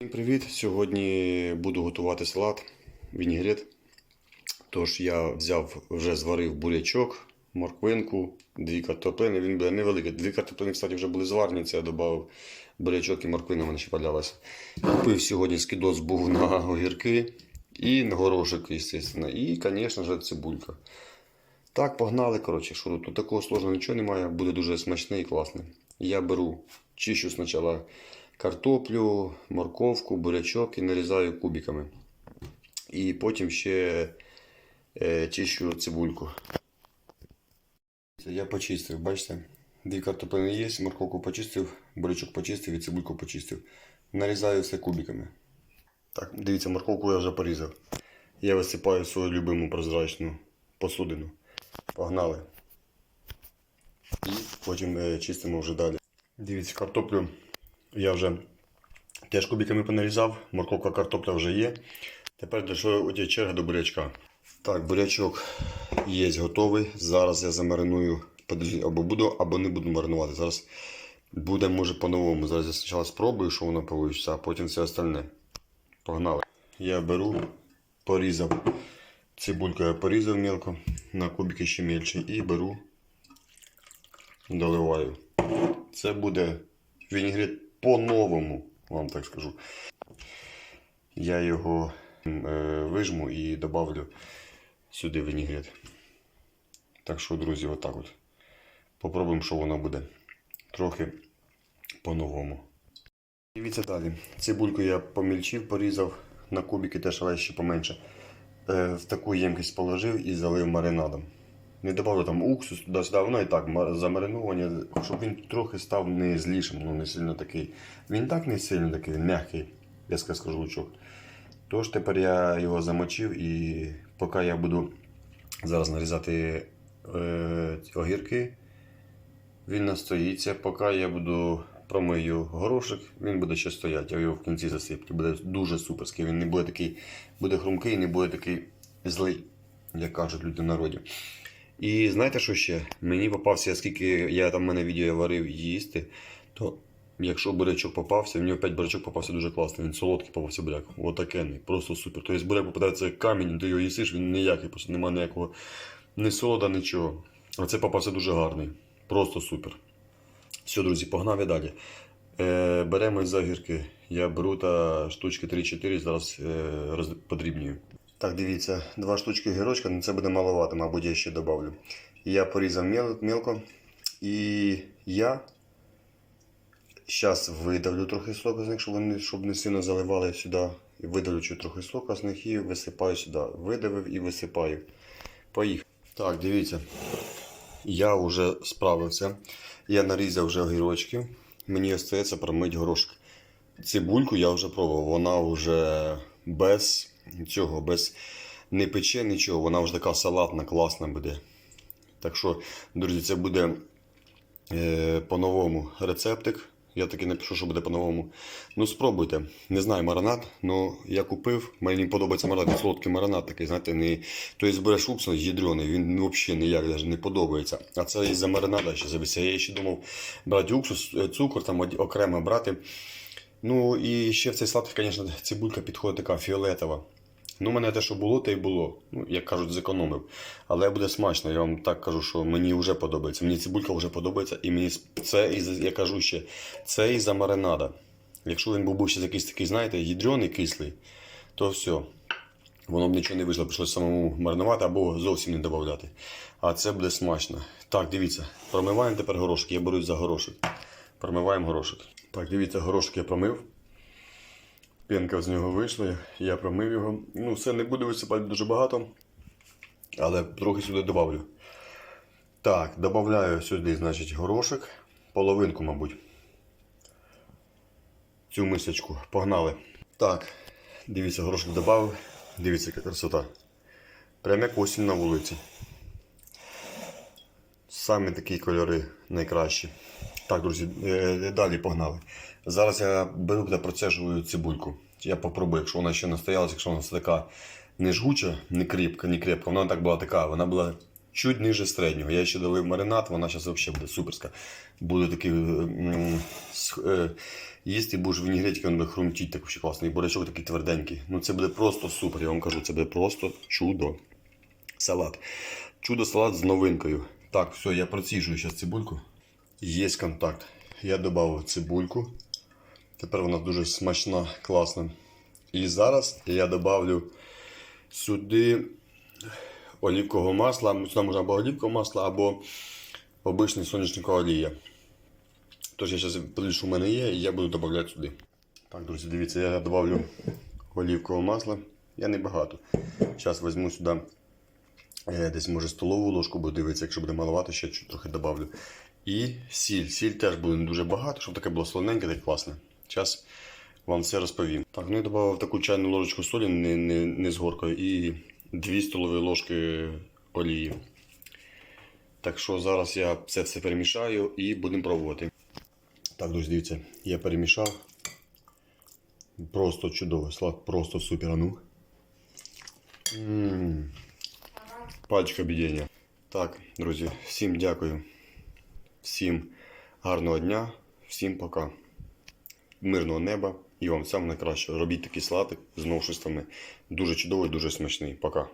Всім привіт! Сьогодні буду готувати салат вінігрет. Тож я взяв, вже зварив бурячок, морквинку, дві картоплини. Він буде невеликий. Дві картоплини, кстати, вже були зварені, це я додав бурячок і морквина, мене ще валялася. Купив сьогодні скидос був на огірки і на горошок, звісно. І, звісно ж, цибулька. Так, погнали. Коротше, що тут такого сложного нічого немає, буде дуже смачний і класний. Я беру, чищу спочатку картоплю, морковку, бурячок і нарізаю кубиками. І потім ще е, чищу цибульку. Я почистив, бачите? Дві картоплини є, морковку почистив, бурячок почистив і цибульку почистив. Нарізаю все кубиками. Так, дивіться, морковку я вже порізав. Я висипаю свою любиму прозрачну посудину. Погнали. І потім е, чистимо вже далі. Дивіться, картоплю я вже теж кубиками понарізав, морковка картопля вже є. Тепер дійшла черга до бурячка. Так, бурячок є готовий. Зараз я замариную. Або буду, або не буду маринувати. Зараз буде, може, по-новому. Зараз я спочатку спробую, що воно вийде, а потім все остальне. Погнали. Я беру, порізав. Цибульку я порізав мелко, на кубики ще мельче. І беру, доливаю. Це буде вінігрет по-новому, вам так скажу. Я його е, вижму і добавлю сюди вінігрет. Так що, друзі, отак от. Попробуємо, що воно буде. Трохи по-новому. Дивіться далі. Цибульку я помільчив, порізав на кубики, теж але ще поменше. Е, в таку ємкість положив і залив маринадом. Не додав там уксус туди-сюди, воно і так ма- замариновання, щоб він трохи став не злішим, ну не сильно такий. Він так не сильно такий, м'який, я скажу лучок. Тож тепер я його замочив і поки я буду зараз нарізати е, огірки, він настоїться. Поки я буду промию горошок, він буде ще стояти, я його в кінці засиплю. Буде дуже суперський. Він не буде такий, буде хрумкий, не буде такий злий, як кажуть люди в народі. І знаєте, що ще? Мені попався, скільки я там в мене відео варив їсти, то якщо бурячок попався, в нього 5 бурячок попався дуже класно. Він солодкий попався буряк. Отакенний, просто супер. Тобто буряк попадається як камінь, ти його їсиш, він ніякий, просто немає ніякого ні солода, нічого. А це попався дуже гарний. Просто супер. Все, друзі, погнав я далі. Е, беремо за огірки. Я беру та штучки 3-4, зараз е, подрібнюю. Так, дивіться, два штучки гірочка, ну це буде маловато, мабуть, я ще добавлю. Я порізав мел, мелко. І я зараз видавлю трохи соку з них, щоб вони щоб не сильно заливали сюди. І видавлю трохи сока з них і висипаю сюди. Видавив і висипаю. Поїхав. Так, дивіться. Я вже справився. Я нарізав вже огірочки. Мені остається промити горошок. Цибульку я вже пробував. Вона вже без цього, без не пече нічого. Вона вже така салатна, класна буде. Так що, друзі, це буде е, по-новому рецептик. Я таки напишу, що буде по-новому. Ну, спробуйте. Не знаю маринад, але я купив. Мені подобається маринад, солодкий маринад такий, знаєте, не. Тобто береш уксус ядрений, він ну, взагалі ніяк навіть не подобається. А це із-за маринада ще зависить. Я ще думав брати уксус, е, цукор там окремо брати. Ну і ще в цей салат, звісно, цибулька підходить така фіолетова. Ну, мене те, що було, те й було. Ну, як кажуть, зекономив. Але буде смачно, я вам так кажу, що мені вже подобається. Мені цибулька вже подобається, і мені це, із, я кажу ще, це із-за маринада. Якщо він був би ще якийсь такий, знаєте, ядрений, кислий, то все. Воно б нічого не вийшло, прийшлося самому маринувати або зовсім не додати. А це буде смачно. Так, дивіться, промиваємо тепер горошки. Я берусь за горошок. Промиваємо горошок. Так, дивіться, горошок я промив. Пенка з нього вийшла, я промив його. Ну, все не буду висипати дуже багато, але трохи сюди додавлю. Так, додаю сюди, значить, горошок, половинку, мабуть. Цю мисочку. Погнали. Так, дивіться, горошок додав. Дивіться, яка красота. Прямо як осінь на вулиці. Саме такі кольори найкращі. Так, друзі, е, далі погнали. Зараз я беру та процежую цибульку. Я попробую, якщо вона ще настоялася, якщо вона така не жгуча, не кріпка, не крепка. Вона так була така, вона була чуть ниже середнього. Я ще долив маринад, вона зараз взагалі буде суперська. Буде такий с- е, їсти будеш вінігретик, він буде хрумтіть так взагалі класно. І бурячок такий тверденький. Ну це буде просто супер, я вам кажу, це буде просто чудо. Салат. Чудо салат з новинкою. Так, все, я проціжую зараз цибульку. Є контакт. Я додав цибульку. Тепер вона дуже смачна, класна. І зараз я додавлю сюди олівкового масла. Сюди можна або олівкового масла, або обичний соняшникова олія. Тож я зараз подивлюсь, що в мене є, і я буду додавати сюди. Так, друзі, дивіться, я додавлю олівкового масла. Я не багато. Зараз візьму сюди е, десь може столову ложку, буду дивитися, якщо буде маловато, ще трохи додавлю. І сіль. Сіль теж буде не дуже багато, щоб таке було солоненьке, так класне. Зараз вам все розповім. Так, ну я додав таку чайну ложечку солі, не, не, не з горкою, і 2 столові ложки олії. Так що зараз я це все перемішаю і будемо пробувати. Так, друзі, дивіться, я перемішав. Просто чудовий салат, просто супер. Ну. М. Пальчик об'єднання. Так, друзі, всім дякую. Всім гарного дня, всім пока. Мирного неба і вам всім найкраще. Робіть такий салатик з новшествами. Дуже чудовий, дуже смачний. Пока.